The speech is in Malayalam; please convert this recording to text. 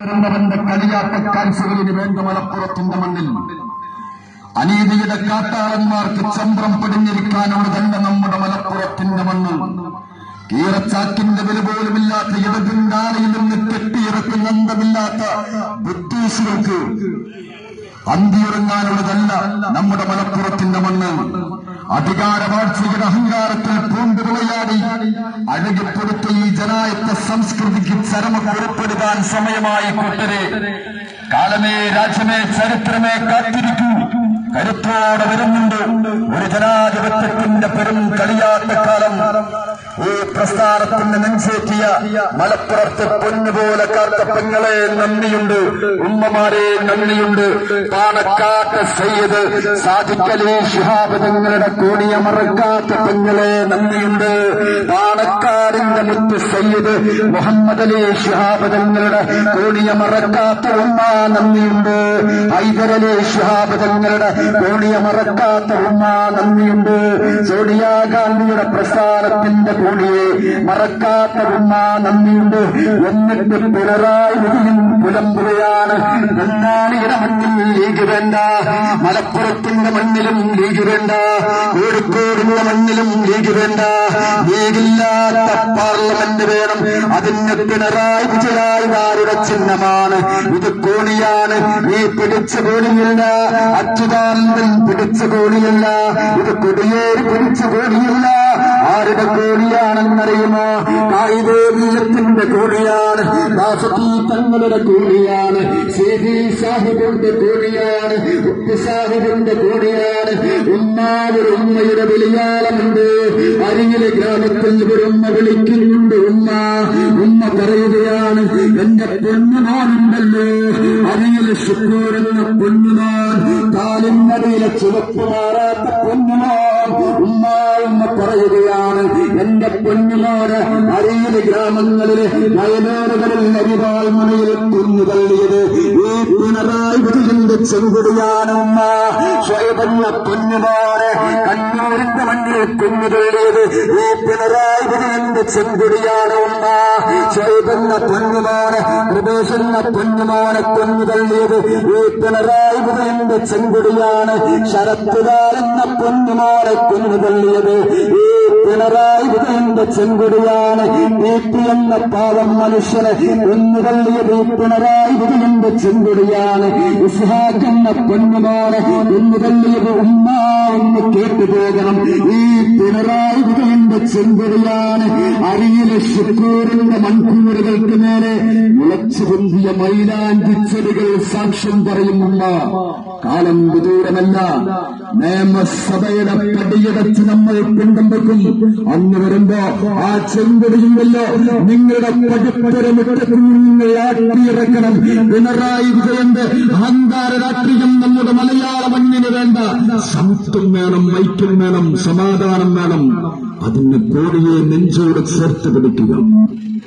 വരുന്നവന്റെ കളിയാട്ട കാഴ്ചകളിന് വേണ്ട മലപ്പുറത്തിന്റെ മണ്ണിൽ അനീതിയുടെ കാട്ടാളന്മാർക്ക് ചന്ദ്രം പടിഞ്ഞിരിക്കാനോട് തന്നെ നമ്മുടെ മലപ്പുറത്തിന്റെ മണ്ണ് ഈറച്ചാക്കിന്റെ വില പോലുമില്ലാത്ത ഇടതിണ്ടാലയിൽ നിന്ന് കെട്ടിയിറക്കുന്ന അന്തമില്ലാത്ത ബുദ്ധീസുകൾക്ക് അന്തിയിറങ്ങാനുള്ളതല്ല നമ്മുടെ മലപ്പുറത്തിന്റെ മണ്ണ്. അധികാരവാഴ്ചയുടെ അഹങ്കാരത്തിൽ പൂണ്ട് വിളയാടി അഴകിപ്പൊടുത്ത ഈ ജനായത്ത സംസ്കൃതിക്ക് ചരമ പുറപ്പെടുവാൻ സമയമായി കൂട്ടരെ. കാലമേ രാജ്യമേ ചരിത്രമേ കാത്തിരിക്കൂ. കരുത്തോടെ വരുന്നുണ്ട് ഒരു ജനാധിപത്യത്തിന്റെ പെരും കളിയാട്ടക്കാലം. ഈ പ്രസ്ഥാനത്തിന് നെഞ്ചേറ്റിയ മലപ്പുറത്തെ പൊന്നുപോലെ കാത്ത പെങ്ങളെ നന്ദിയുണ്ട്. ഉമ്മമാരെ നന്ദിയുണ്ട്. പാണക്കാട്ട് സയ്യദ് സാധിക്കലി ശിഹാബ് തങ്ങളുടെ കോണിയ മറക്കാത്ത പെങ്ങളെ നന്ദിയുണ്ട്. പാണക്കാടിന്റെ മുത്ത് സയ്യദ് മുഹമ്മദ് അലി ശിഹാബ് തങ്ങളുടെ കോണിയ മറക്കാത്ത ഉമ്മ നന്ദിയുണ്ട്. ഹൈദരലി ശിഹാബ് തങ്ങളുടെ കോണിയ മറക്കാത്ത ഉമ്മ നന്ദിയുണ്ട്. സോണിയാഗാന്ധിയുടെ പ്രസ്ഥാനത്തിന്റെ കോണിയെ മറക്കാത്ത നന്ദിയുണ്ട്. എന്നിട്ട് പിണറായി പുലമ്പുകയാണ്. പൊന്നാനിയുടെ മണ്ണിൽ ലീഗ് വേണ്ട. മലപ്പുറത്തിന്റെ മണ്ണിലും ലീഗ് വേണ്ട. കോഴിക്കോടിന്റെ മണ്ണിലും ലീഗ് വേണ്ട. ലീഗില്ലാത്ത പാർലമെന്റ് വേണം. അതിന് പിണറായി വിജയായുകാരുടെ ചിഹ്നമാണ്. ഇത് കോണിയാണ്. ഈ പിടിച്ച കോണിയില്ല. അച്യുതാനന്ദൻ പിടിച്ച കോണിയല്ല. ഇത് കൊടിയേറി പിടിച്ച കോണിയല്ല. ആരുടെ കൂലിയാണെന്നറിയുമോ കായികത്തിന്റെ കൂലിയാണ് ദാസത്തി തങ്ങളുടെ കൂലിയാണ് സേതി സാഹിബിന്റെ കൂലിയാണ് ഉപ്പി സാഹിബിന്റെ കൂലിയാണ് ഉമ്മാവൊരു ഉമ്മയുടെ വിളിയാളമുണ്ട്. അരിയിലെ ഗ്രാമത്തിൽ ഒരു വിളിക്കുന്നുണ്ട് ഉമ്മ. ഉമ്മ പറയുകയാണ് എന്റെ പൊന്നുമാനുണ്ടല്ലോ. അരിയിലെ ശുക്രൂരുന്ന പൊന്നുമാൻ കാലിനടിയിലെ ചുവപ്പ് മാറാത്ത പൊന്നുമോൻ. ഉമ്മ പറയുകയാണ്. എന്റെ പൊന്നുമാര് അരയിലെ ഗ്രാമങ്ങളിലെ വയനാടുകളിൽ അരിവാൾ മുനയിൽ കുഞ്ഞു തള്ളിയത് ഈ പിണറായി വിജയന്റെ ചെങ്കുടിയാണ് ഉമ്മ സ്വയപഞ്ഞ പൊന്നുമോന് കണ്ണൂരിന്റെ മണ്ണിൽ കുഞ്ഞു തള്ളിയത് ഈ പിണറായി വിജയന്റെ ചെങ്കുടിയാണ് ഉമ്മ സ്വയപഞ്ഞ പൊന്നുമോന് പ്രദേശന്ന പൊന്നുമോനെ കൊന്നു തള്ളിയത് ഈ പിണറായി വിജയന്റെ ചെങ്കുടിയാണ്. ശരത്തുകാരെന്ന പൊന്നുമോനെ കൊന്നു ഈ പിണറായി വിജയന്റെ ചെങ്കുടിയാണ് നീട്ടി എന്ന പാവം മനുഷ്യനെ കൊന്നു തള്ളിയത് ഈ പിണറായി വിജയന്റെ ചെങ്കുടിയാണ്. ഇസ്ഹാഖ് എന്ന പൊന്നുമോനെ കൊന്നു തള്ളിയത് ഉമ്മ എന്ന് കേട്ടു പോകണം ഈ പിണറായി വിജയന്റെ ചെങ്കുടിയാണ്. അരിയിലെ ശുക്കൂറിന്റെ മൺകൂറുകൾക്ക് നേരെ മുളച്ചു പൊന്തിയ മൈലാഞ്ചി സാക്ഷ്യം പറയുന്നുണ്ട് കാലം വിദൂരമല്ല. നിയമസഭയുടെ പടിയടച്ച് നമ്മൾ പിണ്ടം അന്ന് വരുമ്പോ ആ ചെങ്കൊടിയുമല്ലോ നിങ്ങളുടെ പടിപ്പുരമിട്ടത്തിൽ നിങ്ങൾ ആട്ടിയിറക്കണം. പിണറായി വിജയന്റെ അഹങ്കാര രാഷ്ട്രീയം നമ്മുടെ മലയാള മണ്ണിന് വേണ്ട. സമത്വം വേണം ഐക്യം വേണം സമാധാനം വേണം. അതിന് കോടിയെ നെഞ്ചോട് ചേർത്ത് べうよ。